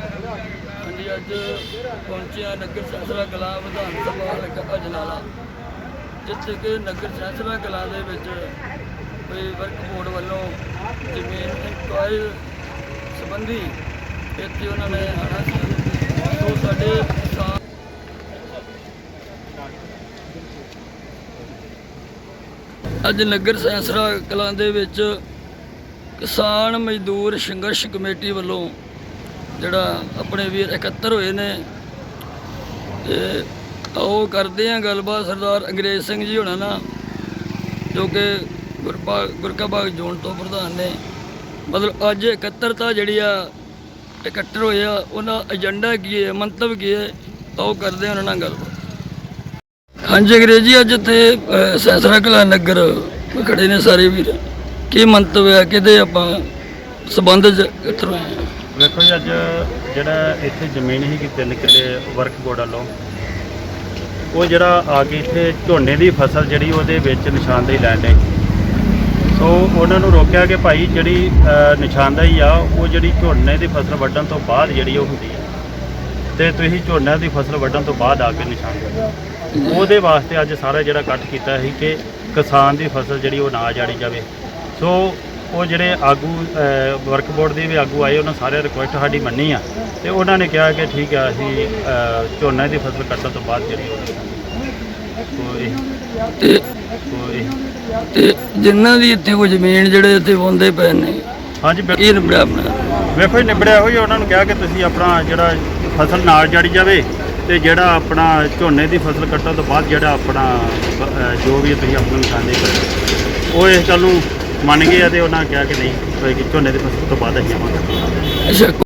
ਹਾਂਜੀ, ਅੱਜ ਪਹੁੰਚਿਆ ਨਗਰ ਸੈਂਸਰਾ ਕਲਾ ਵਿਧਾਨ ਸਭਾ ਹਲਕਾ ਅਜਨਾਲਾ, ਜਿੱਥੇ ਕਿ ਨਗਰ ਸੈਂਸਰਾ ਕਲਾ ਦੇ ਵਿੱਚ ਕੋਈ ਵਰਕ ਬੋਰਡ ਵੱਲੋਂ ਜ਼ਮੀਨ ਇੰਕੁਆਇਰ ਸੰਬੰਧੀ ਇੱਥੇ ਉਹਨਾਂ ਨੇ ਆਣਾ ਸੀ। ਤੋਂ ਸਾਡੇ ਕਿਸਾਨ ਅੱਜ ਨਗਰ ਸੈਂਸਰਾ ਕਲਾਂ ਦੇ ਵਿੱਚ ਕਿਸਾਨ ਮਜ਼ਦੂਰ ਸੰਘਰਸ਼ ਕਮੇਟੀ ਵੱਲੋਂ ਜਿਹੜਾ ਆਪਣੇ ਵੀਰ ਇਕੱਤਰ ਹੋਏ ਨੇ, ਤੇ ਉਹ ਕਰਦੇ ਆ ਗੱਲਬਾਤ ਸਰਦਾਰ ਅੰਗਰੇਜ਼ ਸਿੰਘ ਜੀ ਹੋਣਾ ਨਾਲ, ਜੋ ਕਿ ਗੁਰਬਾ ਗੁਰਕਾਬਾਗ ਜ਼ੋਨ ਤੋਂ ਪ੍ਰਧਾਨ ਨੇ। ਮਤਲਬ ਅੱਜ ਇਕੱਤਰਤਾ ਜਿਹੜੀ ਆ, ਇਕੱਤਰ ਹੋਏ ਆ, ਉਹਨਾਂ ਏਜੰਡਾ ਕੀ ਹੈ, ਮੰਤਵ ਕੀ ਹੈ ਉਹ ਕਰਦੇ ਉਹਨਾਂ ਨਾਲ ਗੱਲਬਾਤ। ਹਾਂਜੀ ਅੰਗਰੇਜ਼ੀ ਅੱਜ ਇੱਥੇ ਸੈਸਰਾ ਕਲਾ ਨਗਰ ਖੜੇ ਨੇ ਸਾਰੇ ਵੀਰ। ਕੀ ਮੰਤਵ ਹੈ ਕਿਤੇ ਆਪਾਂ ਸਬੰਧ ਚ ਇਕੱਤਰ ਹੋਏ ਆ? ਵੇਖੋ ਜੀ ਅੱਜ ਜਿਹੜਾ ਇੱਥੇ ਜ਼ਮੀਨ ਸੀ ਕਿ ਤਿੰਨ ਕਿੱਲੇ ਵਰਕ ਬੋਰਡ ਵੱਲੋਂ ਉਹ ਜਿਹੜਾ ਆ ਕੇ ਇੱਥੇ ਝੋਨੇ ਦੀ ਫਸਲ ਜਿਹੜੀ ਉਹਦੇ ਵਿੱਚ ਨਿਸ਼ਾਨਦੇਹੀ ਲੈਣ ਦੇ ਸੋ ਉਹਨਾਂ ਨੂੰ ਰੋਕਿਆ ਕਿ ਭਾਈ ਜਿਹੜੀ ਅ, ਨਿਸ਼ਾਨਦੇਹੀ ਆ ਉਹ ਜਿਹੜੀ ਝੋਨੇ ਦੀ ਫਸਲ ਵੱਢਣ ਤੋਂ ਬਾਅਦ ਜਿਹੜੀ ਉਹ ਹੁੰਦੀ ਹੈ ਤੇ ਤੁਸੀਂ ਝੋਨੇ ਦੀ ਫਸਲ ਵੱਢਣ ਤੋਂ ਬਾਅਦ ਆ ਕੇ ਨਿਸ਼ਾਨਦੇਹੀ ਉਹਦੇ ਵਾਸਤੇ ਅੱਜ ਸਾਰਾ ਜਿਹੜਾ ਇਕੱਠ ਕੀਤਾ ਸੀ ਕਿ ਕਿਸਾਨ ਦੀ ਫਸਲ ਜਿਹੜੀ ਉਹ ਨਾ ਜਾੜੀ ਜਾਵੇ। ਸੋ ਉਹ ਜਿਹੜੇ ਆਗੂ ਵਰਕ ਬੋਰਡ ਦੇ ਵੀ ਆਗੂ ਆਏ ਉਹਨਾਂ ਸਾਰੇ ਰਿਕੁਐਸਟ ਸਾਡੀ ਮੰਨੀ ਆ। ਤੇ ਉਹਨਾਂ ਨੇ ਕਿਹਾ ਕਿ ਠੀਕ ਆ ਅਸੀਂ ਝੋਨੇ ਦੀ ਫਸਲ ਕੱਟਣ ਤੋਂ ਬਾਅਦ ਜਿਹੜੀ ਇਹ ਇਹ ਤੇ ਜਿਨ੍ਹਾਂ ਦੀ ਇੱਥੇ ਕੋਈ ਜ਼ਮੀਨ ਜਿਹੜੇ ਇੱਥੇ ਵੰਦੇ ਪਏ ਨੇ ਹਾਂਜੀ ਇਹ ਨਿਬੜਿਆ ਆਪਣਾ। ਵੇਖੋ ਜੀ ਨਿਬੜਿਆ ਹੋਈ ਉਹਨਾਂ ਨੂੰ ਕਿਹਾ ਕਿ ਤੁਸੀਂ ਆਪਣਾ ਜਿਹੜਾ ਫਸਲ ਨਾਲ ਜੜੀ ਜਾਵੇ ਤੇ ਜਿਹੜਾ ਆਪਣਾ ਝੋਨੇ ਦੀ ਫਸਲ ਕੱਟਣ ਤੋਂ ਬਾਅਦ ਜਿਹੜਾ ਆਪਣਾ ਜੋ ਵੀ ਤੁਸੀਂ ਆਪਣਾ ਨਿਸ਼ਾਨੇ ਕਰੋ। ਉਹ ਇਸ ਗੱਲ ਨੂੰ ਮੰਨ ਗਏ ਆ ਤੇ ਉਹਨਾਂ ਕਿਹਾ ਕਿ ਨਹੀਂ ਹੋਏਗੀ ਝੋਨੇ ਦੀ ਫਸਲ ਤੋਂ ਬਾਅਦ ਅਸੀਂ ਆਵਾਂਗੇ। ਅੱਛਾ